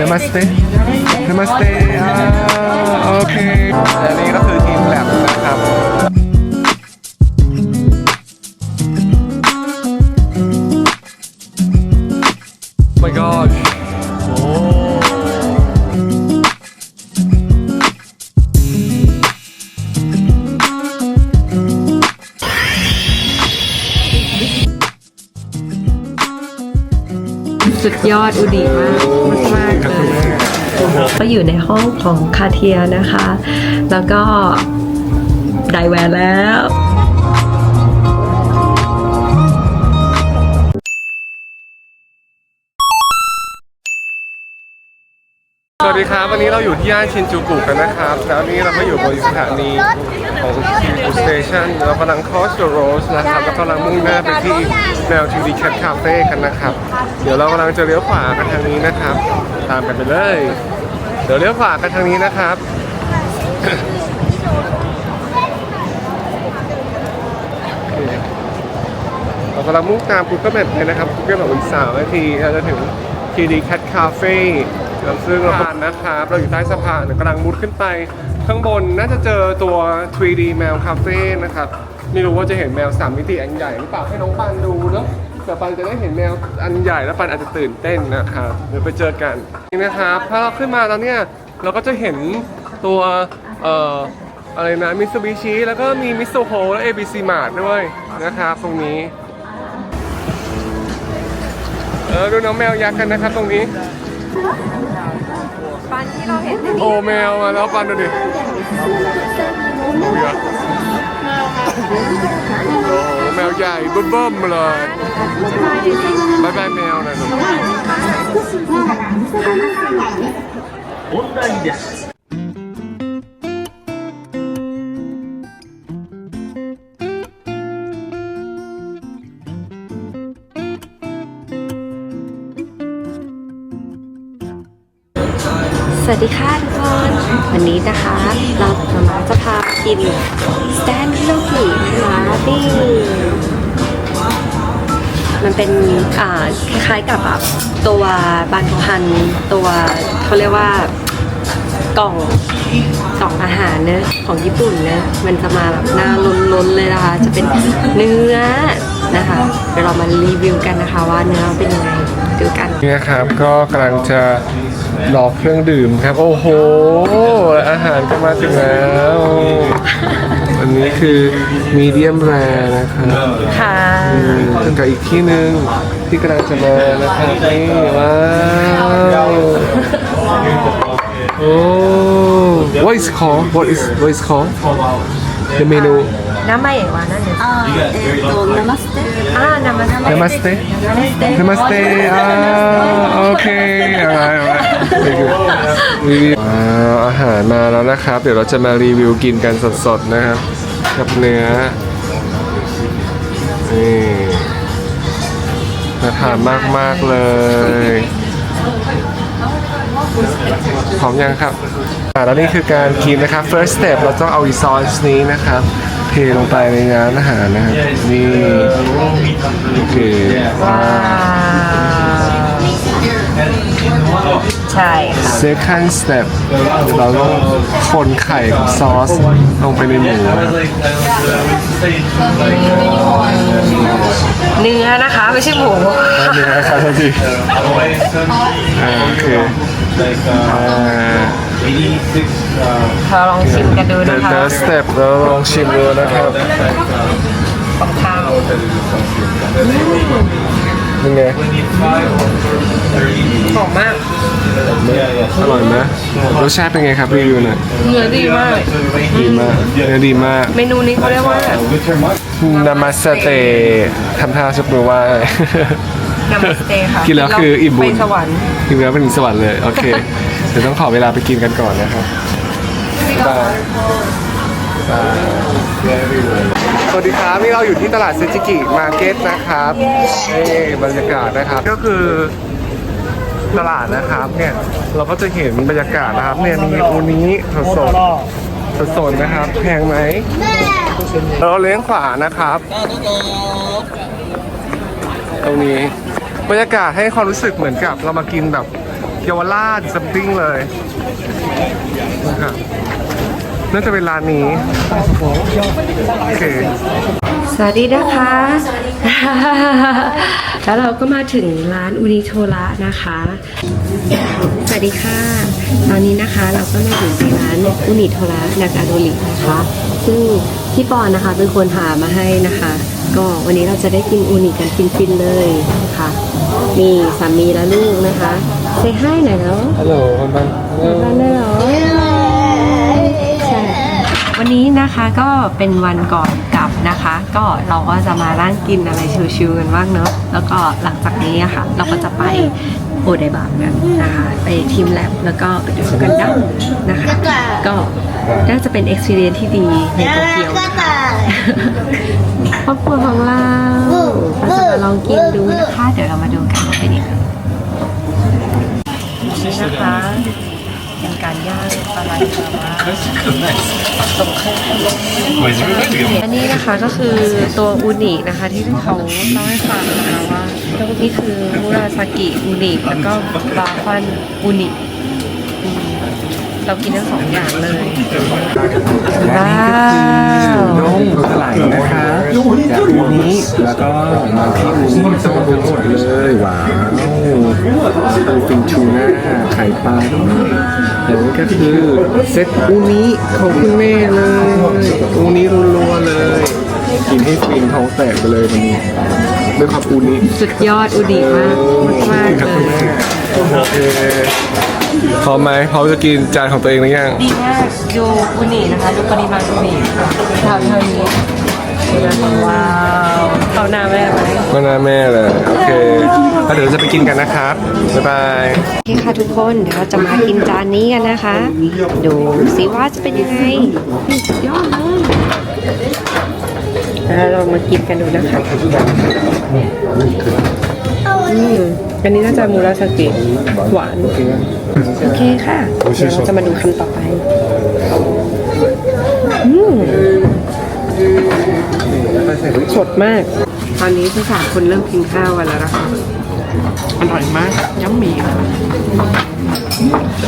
Namaste Namaste อ่าโอเคอันนี้ก็คือทีมแลบนะครับ my gosh โอ้สุดยอดอุดีมากมากๆเลย ก็อยู่ในห้องของคาเทียนะคะ แล้วก็ไดแวร์แล้วสวัสดีครับ วันนี้เราอยู่ที่ย่านชินจูกุกันนะครับ แล้วนี่เราก็อยู่บนสถานีของชินจูสเตชันเรากำลัง cross the road นะครับ แล้วกำลังมุ่งหน้าไปที่แนว 2D Cat Cafe กันนะครับ เดี๋ยวเรากำลังจะเลี้ยวขวากันทางนี้นะครับ ตามกันไปเลย เดี๋ยวเลี้ยวขวากันทางนี้นะครับ เรากำลังมุ่งตาม Google Map เลยนะครับ Google Map อีกสามนาทีเราจะถึง TD Cat Cafe แล้วซึ่งเราผ่านนะครับ เราอยู่ใต้สะพานกำลังมุดขึ้นไป ข้างบนน่าจะเจอตัว 3D แมวคาเฟ่นะครับ ไม่รู้ว่าจะเห็นแมว3มิติอันใหญ่หรือเปล่าให้น้องปันดูเนาะ แต่ปันจะได้เห็นแมวอันใหญ่แล้วปันอาจจะตื่นเต้นนะครับเดี๋ยวไปเจอกันนี่นะครับถ้าเราขึ้นมาแล้วเนี่ยเราก็จะเห็นตัวเอ่ออะไรนะมิ t ซูบิชิแล้วก็มีมิ s โฮและ ABC Mart ด้วยนะครับตรงนี้เออดูน้องแมวยักษ์กันนะครับตรงนี้ ปันที่เราเห็นโอ้แมวมาแล้วปันดูดิดูดิโอ้โหแม วใหญ่เบิ่มๆเลยบายบายแมวหน่อยหนูสวัสดีค่ะทุกคน วันนี้นะคะ เราจะมาจะพากินสแตนโลกิลาตี้ มันเป็นอ่าคล้ายๆกับแบบตัวบานพัน ตัวเขาเรียกว่ากล่องกล่องอาหารเนอะของญี่ปุ่นเนอะมันจะมาแบบหน้าล้นๆเลยนะคะ จะเป็นเนื้อนะคะ เดี๋ยวเรามารีวิวกันนะคะว่าเนื้อเป็นยังไงดูกันนี่นะครับก็กำลังจะรอเครื่องดื่มครับ โอ้โห อาหารก็มาถึงแล้ว นนี้คือมีเดียมแรนะครับ ค่ะ ถึงกับอีกที่หนึ่งที่กำลังจะมานะครับนี่ว้าวโอ้ what is called what is what is called the menu น้ำไม่เอ๋วานั่นเนี่ย あーえっ、とナマステ Ah, namaste. namaste namaste อ่าโอเคอะไรอะไรรีวิวว้าวอาหารมาแล้วนะครับ เดี๋ยวเราจะมารีวิวกินกันสดๆนะครับ กับเนื้อ นี่น่าทานมากๆเลย พร้อมยังครับอ่าแล้วนี่คือการกินนะครับ first step เราต้องเอาอีซอสนี้นะครับ เทลงไปในน้ำอาหารนะครับนี่โอเคว้าว ใช่ค่ะ second step เราต้องคนไข่กับซอสลงไปในหมูนะครับเนื้อนะคะไม่ใช่หมูอันนี้นะครับทันทีอ่าโอเคอ่าเราลองชิมกันดูเดี๋นะยวคะเดี๋ยวสเต็ปเราลองชิมดูนะครับ ของข้าว ยังไงหอมมาก อร่อยไหมรสชาติเป็นไงครับรีวิวหน่อยเนื้อดีมาก ดีมากเนื้อดีมากเมนูนี้เขาเรียกว่า นามาสเตทำท่าชกมือไหว้ นามิสเตค่ะกินแล้วคืออิ่มบุญ ไปสวรรค์กินแล้วเป็นสวรรค์เลย โอเค เดี๋ยวต้องขอเวลาไปกินกันก่อนนะครับ บ๊ายบายบ๊ายบาย สวัสดีครับนี่เราอยู่ที่ตลาดเซจิกิมาร์เก็ตนะครับนี่บรรยากาศนะครับ ก็คือตลาดนะครับเนี่ยเราก็จะเห็นบรรยากาศนะครับเนี่ยมีอูนิสดสดสดสดนะครับแพงไหมเราเลี้ยงขวานะครับ ตรงนี้บรรยากาศให้ความรู้สึกเหมือนกับเรามากินแบบเยาวราช something เลยนะครับ น่าจะเป็นร้านนี้ โอเค สวัสดีนะคะ แล้วเราก็มาถึงร้านอุนิโทระนะคะ สวัสดีค่ะ ตอนนี้นะคะเราก็มาถึงที่ร้านอุนิโทระนากาโดรินะคะ ซึ่งพี่ปอนนะคะเป็นคนหามาให้นะคะ ก็วันนี้เราจะได้กินอูนิกันฟินๆเลยนะคะ มีสามีและลูกนะคะเซให้หน่อยแล้วฮัลโหลคนบ้านบ้านได้เหรอใช่ วันนี้นะคะก็เป็นวันก่อนกลับนะคะ ก็เราก็จะมานั่งกินอะไรชิวๆกันบ้างเนอะแล้วก็หลังจากนี้อะค่ะ เราก็จะไปโอไดบาร์กันนะคะ ไปทีมแลบแล้วก็ไปดูกันดั้มนะคะ ก็น่าจะเป็น experience ที่ดีในโตเกียวนะคะครอบครัวของเราเราจะมาลองกินดูนะคะ เดี๋ยวเรามาดูกันว่าเป็นยังไงนี่นะคะ เป็นการย่างปลาไหลตรงเครื่องอันนี้นะคะก็คือตัวอูนินะคะที่เขาเล่าให้ฟังนะคะว่านี่คือมูราซากิอูนิแล้วก็บาฟันอูนิ เรากินทั้งสองอย่างเลย ว้าวน้องสลายนะคะจากอูนี้แล้วก็มาที่อูนี้ทั้งหมดเลยว้าวปูฟินชูน่าไข่ปลาด้วยแต่นี่ก็คือเซตอูนี้ของคุณแม่เลยอูนี้รัวๆเลย กินให้ฟินท้องแตกไปเลยวันนี้ด้วยความอูนี้สุดยอดอูนิมากมากๆเลยโอเค พร้อมไหมพร้อมจะกินจานของตัวเองหรือยังดีมากดูอูนินะคะดูปริมาณอูนิเท่าเท่านี้ว้าวเข้าหน้าแม่ไหมก็น่าแม่เลยโอเคแล้วเดี๋ยวเราจะไปกินกันนะครับบ๊ายบายโอเคค่ะทุกคนเดี๋ยวเราจะมากินจานนี้กันนะคะ ดูสิว่าจะเป็นยังไงนี่สุดยอดเลยอะเรามากินกันดูนะคะอืมอันนี้น่าจะมูราสกิหวาน โอเคค่ะ เดี๋ยวเราจะมาดูคำต่อไป อืมสดมาก ตอนนี้ทั้งสามคนเริ่มกินข้าวกันแล้วนะคะ อร่อยมากย้ำหมี่ค่ะ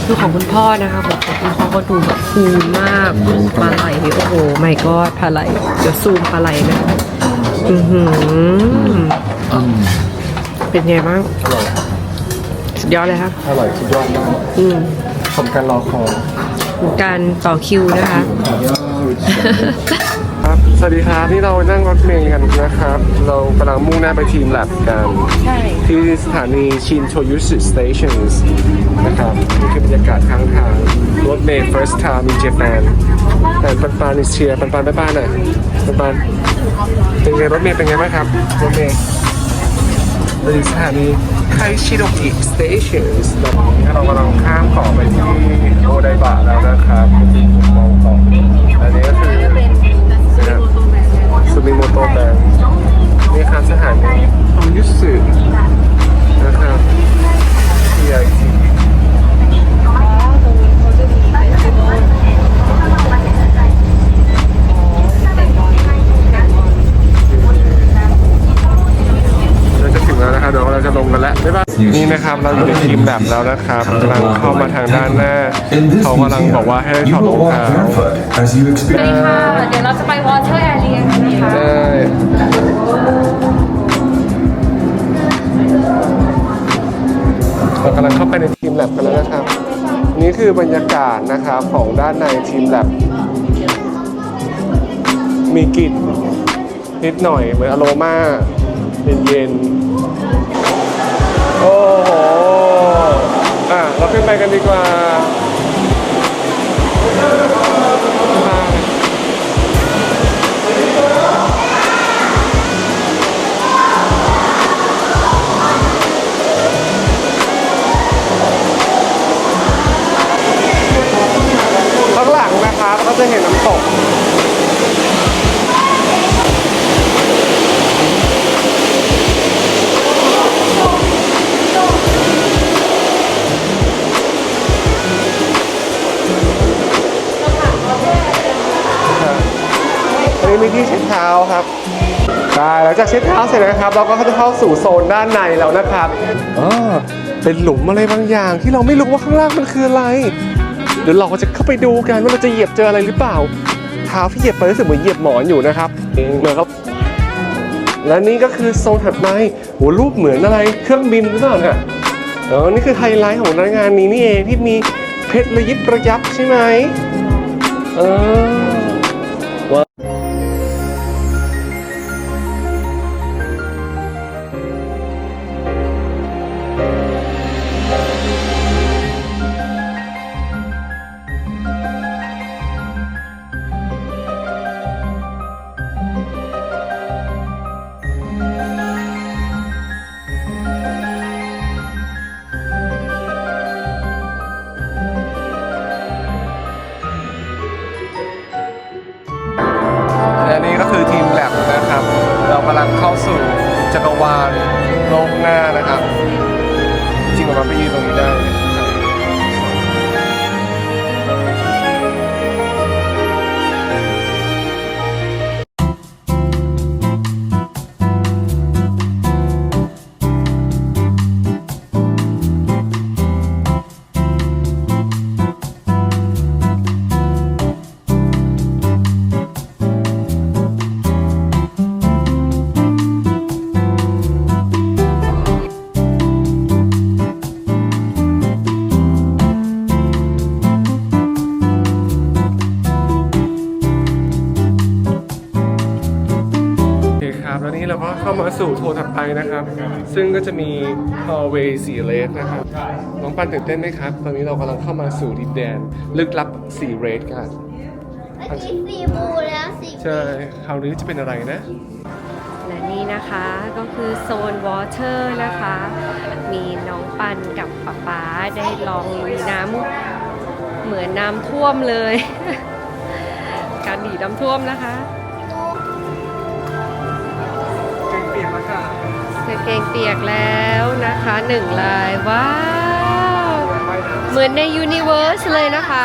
คือของคุณพ่อนะคะผมของคุณพ่อก็ดูแบบฟูมากปลาไหลโอ้โหไม่ก็ปลาไหลเดี๋ยวซูมปลาไหลนะอือหือเป็นไงบ้างสุดย อดเลยครับ อร่อยสุดยอดมากอืมสมการรอคอยการต่อคิวนะคะ ครับ สวัสดีครับนี่เรานั่งรถเมล์กันนะครับ เรากำลังมุ่งหน้าไปทีมแลบกันใช่ ที่สถานีชินโชยุสึสเตชันส์นะครับนี่คือบรรยากาศข้างทางรถเมล์ first time in Japan แต่ปันปันนิเชียปันปันไปบ้านหน่อยปันปันเป็นไงรถเมล์เป็นไงบ้างครับรถเมล์เราอยู่สถานี ไคชิโดกิสเตชันส์เรากำลังข้ามเกาะไปที่โอไดบะแล้วนะครับที่ผมมองเกาะอันนี้ก็คือนะครับซูมิโมโตะแบงนี่ครับสถานีขอยุสึ นะครับ PIT เราจะถึงแล้วนะครับเดี๋ยวเราจะลงกันแล้วบ๊ายบาย นี่นะครับเราอยู่ในทีมแลบแล้วนะครับกำลังเข้ามาทางด้านหน้าเขากำลังบอกว่าให้ถอดรองเท้า as you expect. ค่ะ เดี๋ยวเราจะไปวอเตอร์แอเรียกันนะคะใช่เรากำลังเข้าไปในทีมแลบกันแล้วนะครับ นี่คือบรรยากาศนะครับของด้านในทีมแลบมีกลิ่นนิดหน่อยเหมือนอโรมาเย็นๆ เราขึ้นไปกันดีกว่า ครับไปหลังจากเช็ดเท้าเสร็จนะครับ เราก็จะเข้าสู่โซนด้านในแล้วนะครับอ๋อเป็นหลุมอะไรบางอย่างที่เราไม่รู้ว่าข้างล่างมันคืออะไร เดี๋ยวเราก็จะเข้าไปดูกันว่าเราจะเหยียบเจออะไรหรือเปล่า เท้าที่เหยียบไปรู้สึกเหมือนเหยียบหมอนอยู่นะครับเหมือนครับ และนี่ก็คือโซนถัดไปโหรูปเหมือนอะไรเครื่องบินหรือเปล่าเนี่ยอ๋อนี่คือไฮไลท์ของงานนี้นี่เองที่มีเพชรระยิบระยับใช่ไหมเออแล เราก็เข้ามาสู่โทรถัดไปนะครับ ซึ่งก็จะมี hallway สีเลสนะครับน้องปันตื่นเต้นไหมครับ ตอนนี้เรากำลังเข้ามาสู่ดินแดน ลึกลับสีเรดกันเมื่อกี้สีบูแล้วสีใช่คราวนี้จะเป็นอะไรนะและนี่นะคะก็คือโซนวอเตอร์นะคะ มีน้องปันกับป๊าป๊าได้ลองลุยน้ำเหมือนน้ำท่วมเลย การหนีน้ำท่วมนะคะ กงเกงเปียกแล้วนะคะหนึ่งลายว้าว เหมือนในยูนิเวอร์สเลยนะคะ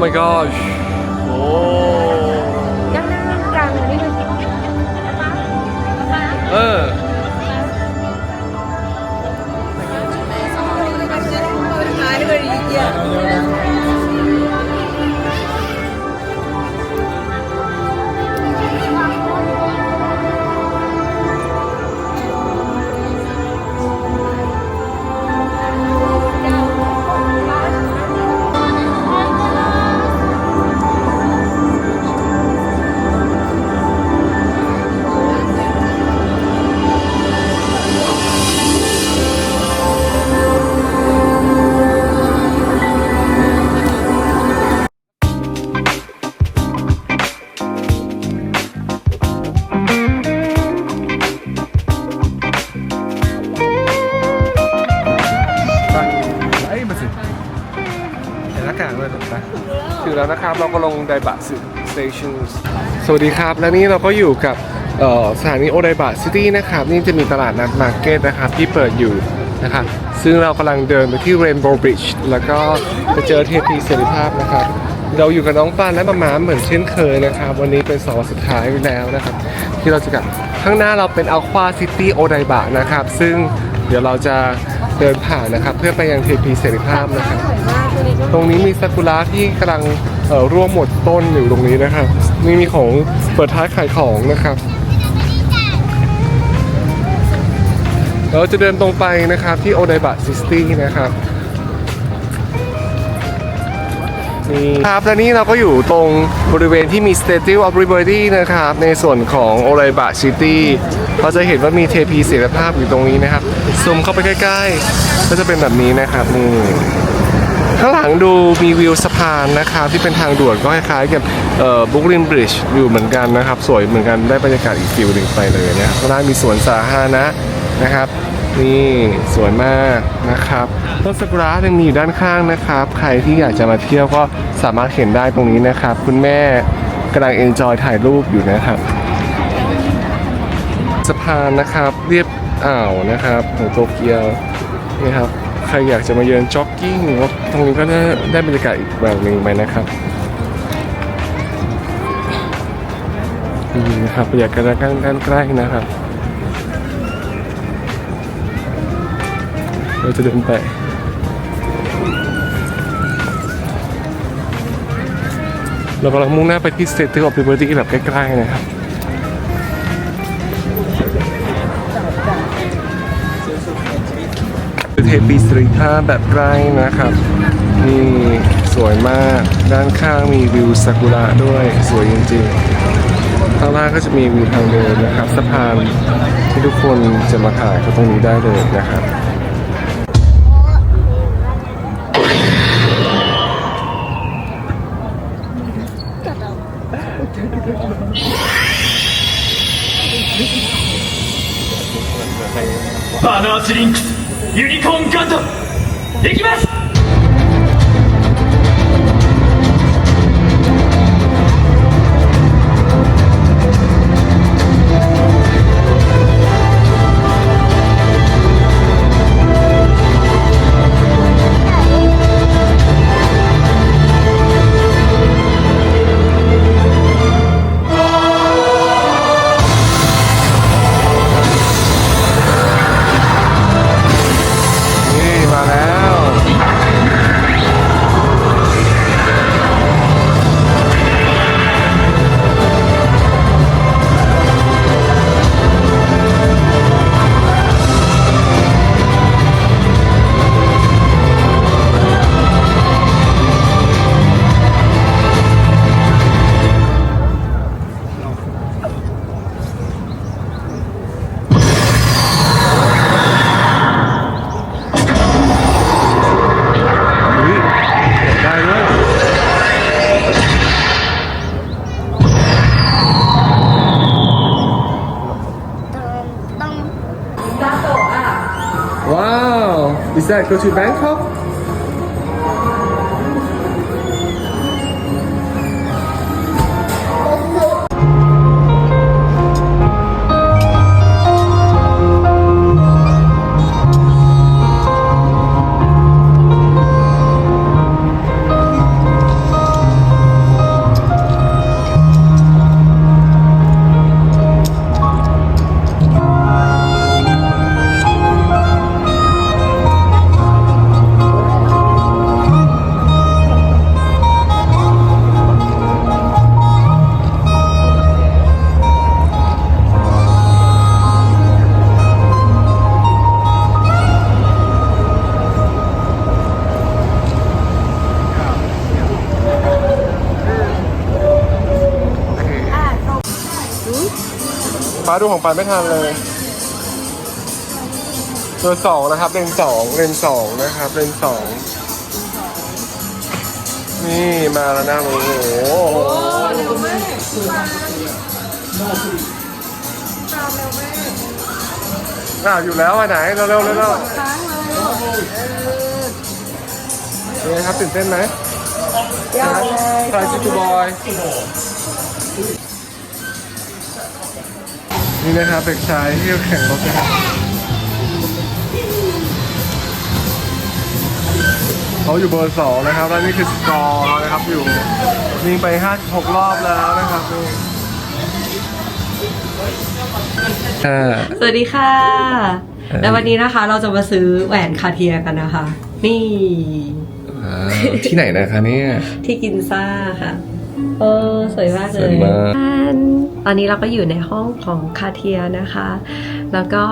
my gosh. โไดบะสเตชันสวัสดีครับ และนี่เราก็อยู่กับสถานีโอไดบะซิตี้นะครับ นี่จะมีตลาดนัดมาร์เก็ตนะครับ ที่เปิดอยู่นะครับ ซึ่งเรากำลังเดินไปที่ Rainbow Bridge แล้วก็จะเจอเทพีเสรีภาพนะครับ เราอยู่กับน้องปานและมาม้าเหมือนเช่นเคยนะครับ วันนี้เป็นสองวันสุดท้ายแล้วนะครับ ที่เราจะกลับข้างหน้าเราเป็นอัลควาซิตี้โอไดบะนะครับ ซึ่งเดี๋ยวเราจะเดินผ่านนะครับ เพื่อไปยังเทพีเสรีภาพนะครับ ตรงนี้มีซากุระที่กำลัง ร่วงหมดต้นอยู่ตรงนี้นะครับนี่มีของเปิดท้ายขายของนะครับเราจะเดินตรงไปนะครับที่โอไดบะซิตี้นะครับนี่ครับและนี่เราก็อยู่ตรงบริเวณที่มี Statue of Liberty นะครับ ในส่วนของโอไดบะซิตี้เราจะเห็นว่ามีเทพีเสรีภาพอยู่ตรงนี้นะครับซูมเข้าไปใกล้ๆ ก็จะเป็นแบบนี้นะครับนี่ข้างหลังดูมีวิวส พานนะครับที่เป็นทางด่วนก็คล้ายๆกับบุกลินบริดจ์อยู่เหมือนกันนะครับ สวยเหมือนกันได้บรรยากาศอีกฟิลหนึ่งไปเลยนะครับข้างหน้ามีสวนสาธารณะนะครับ นี่สวยมากนะครับต้นซากุระยังมีอยู่ด้านข้างนะครับ ใครที่อยากจะมาเที่ยวก็สามารถเห็นได้ตรงนี้นะครับ คุณแม่กำลังเอนจอยถ่ายรูปอยู่นะครับสะพานนะครับเรียบอ่าวนะครับของโตเกียวนี่ครับ ใครอยากจะมาเดินจ็อกกิ้งตรงนี้ก็ได้ได้บรรยากาศอีกแบบหนึ่งไปนะครับนี่นะครับบรรยากาศด้านใกล้นะครับ เราจะเดินไปเรากำลังมุ่งหน้าไปที่ Statue of Liberty แบบใกล้ๆนะครับ เทปีสตรีท่าแบบใกล้นะครับ นี่สวยมาก ด้านข้างมีวิวซากุระด้วยสวยจริงๆ ข้างล่างก็จะมีวิวทางเดินนะครับสะพานที่ทุกคนจะมาถ่ายก็ตรงนี้ได้เลยนะครับ バナースリンクス ユニコーンガンダム行きます go to Bangkok ฟ้าดูของปานไม่ทันเลยเบอร์สองนะครับ เลนสองเลนสองนะครับ เลนสองนี่มาแล้วนะโอ้โหอ้าวอยู่แล้วอะไหนเร็วๆเร็วๆเร็วๆเป็นไงครับตื่นเต้นไหมยากเลยทรายจิตูบอย นี่นะครับเด็กชายที่แข่งรถนะครับเขาอยู่เบอร์สองนะครับ แล้วนี่คือสกอร์เรานะครับอยู่ยิงไปห้าหกรอบแล้วนะครับนี่อ่าสวัสดีค่ะเอ่อ และวันนี้นะคะเราจะมาซื้อแหวนคาเทียกันนะคะ นี่ อ่าที่ไหนนะคะเนี่ย ที่กินซ่าค่ะ เออสวยมากเลสวยยมากตอนนี้เราก็อยู่ในห้องของคาเทียนะคะ แล้วก็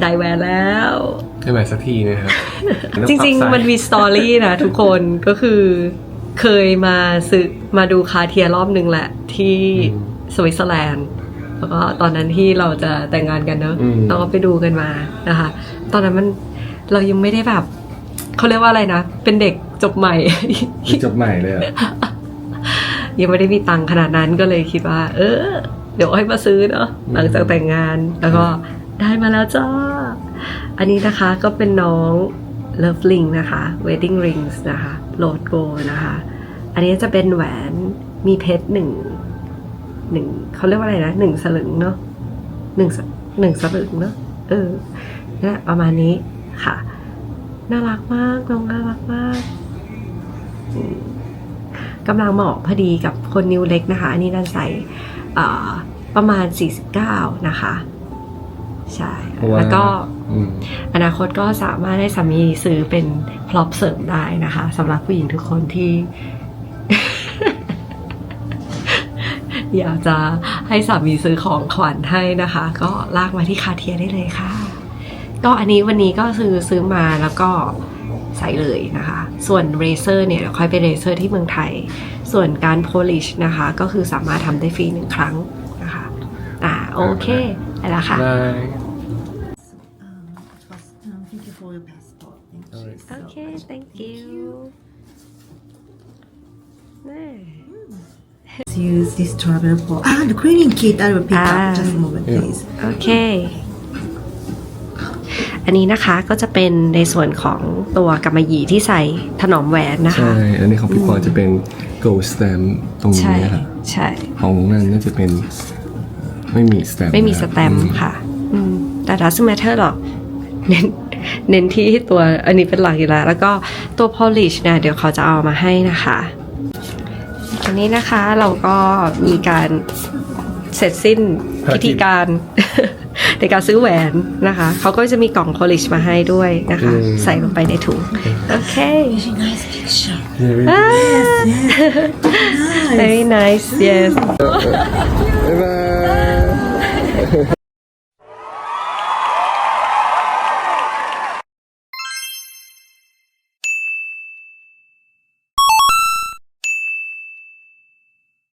ได้แหวนแล้วได้ไหมสักทีนะครับ จริง ๆ มันมีสตอรี่นะทุกคนก็คือเคยมาซื้อมาดูคาเทียรอบหนึ่งแหละที่สวิตเซอร์แลนด์แล้วก็ตอนนั้นที่เราจะแต่งงานกันเนอะอืมเราก็ไปดูกันมานะคะ ตอนนั้นมันเรายังไม่ได้แบบเขาเรียกว่าอะไรนะ เป็นเด็กจบใหม่ จบใหม่เลยอะ ยังไม่ได้มีตังค์ขนาดนั้นก็เลยคิดว่า เออ เดี๋ยวให้มาซื้อเนาะหลังจากแต่งงานแล้วก็ได้มาแล้วจ้า อันนี้นะคะก็เป็นน้อง Love Ring นะคะ Wedding Rings นะคะโ o ดโกนะคะ อันนี้จะเป็นแหวนมีเพชรหนึ่งหนึ่งเขาเรียกว่าอะไรนะหนึ่งสลึงเนาะหนึ่งสหนึ่งสลึงเนาะเออนะประมาณนี้ค่ะ น่ารักมากน้องน่ารักมาก กำลังเหมาะพอดีกับคนนิ้วเล็กนะคะ อันนี้นันใส่เอ่อประมาณ 49 นะคะ ใช่เพราะว่าแล้วก็อืมอนาคตก็สามารถให้สามีซื้อเป็นพล็อปเสริมได้นะคะสำหรับผู้หญิงทุกคนที่ อยากจะให้สามีซื้อของขวัญให้นะคะ ก็ลากมาที่คาเทียได้เลยค่ะ ก็อันนี้วันนี้ก็ซื้อซื้อมาแล้วก็ ใส่เลยนะคะ ส่วนเรเซอร์เนี่ยเดี๋ยวค่อยไปเรเซอร์ที่เมืองไทย ส่วนการโพลิชนะคะ ก็คือสามารถทำได้ฟรีหนึ่งครั้งนะคะอ่าโอเคได้แล้วค่ะได้ Um, thank you for your passport. Thank you. โอเค thank you นี่ Let's use this travel for ah the cleaning kit. I will pick Ah. up just a moment, Yeah. please. โอเคอันนี้นะคะก็จะเป็นในส่วนของตัวกำมะหยี่ที่ใส่ถนอมแหวนนะคะ ใช่ อันนี้ของพี่ปอจะเป็น gold stamp ตรงนี้ใช่นะครับใช่ ของนั้นน่าจะเป็นไม่มีสแตมป์ไม่มีสแตมป์ค่ะอืมแต่ doesn't matter หรอกเน้นเน้นที่ตัวอันนี้เป็นหลักอยู่แล้ว แล้วก็ตัว polish เนี่ยเดี๋ยวเขาจะเอามาให้นะคะอันนี้นะคะเราก็มีการเสร็จสิ้นพิธีการ ในการซื้อแหวนนะคะเขาก็จะมีกล่อง polish มาให้ด้วยนะคะ ใส่ลงไปในถุง โอเค Very nice picture. very nice yes บ๊ายบาย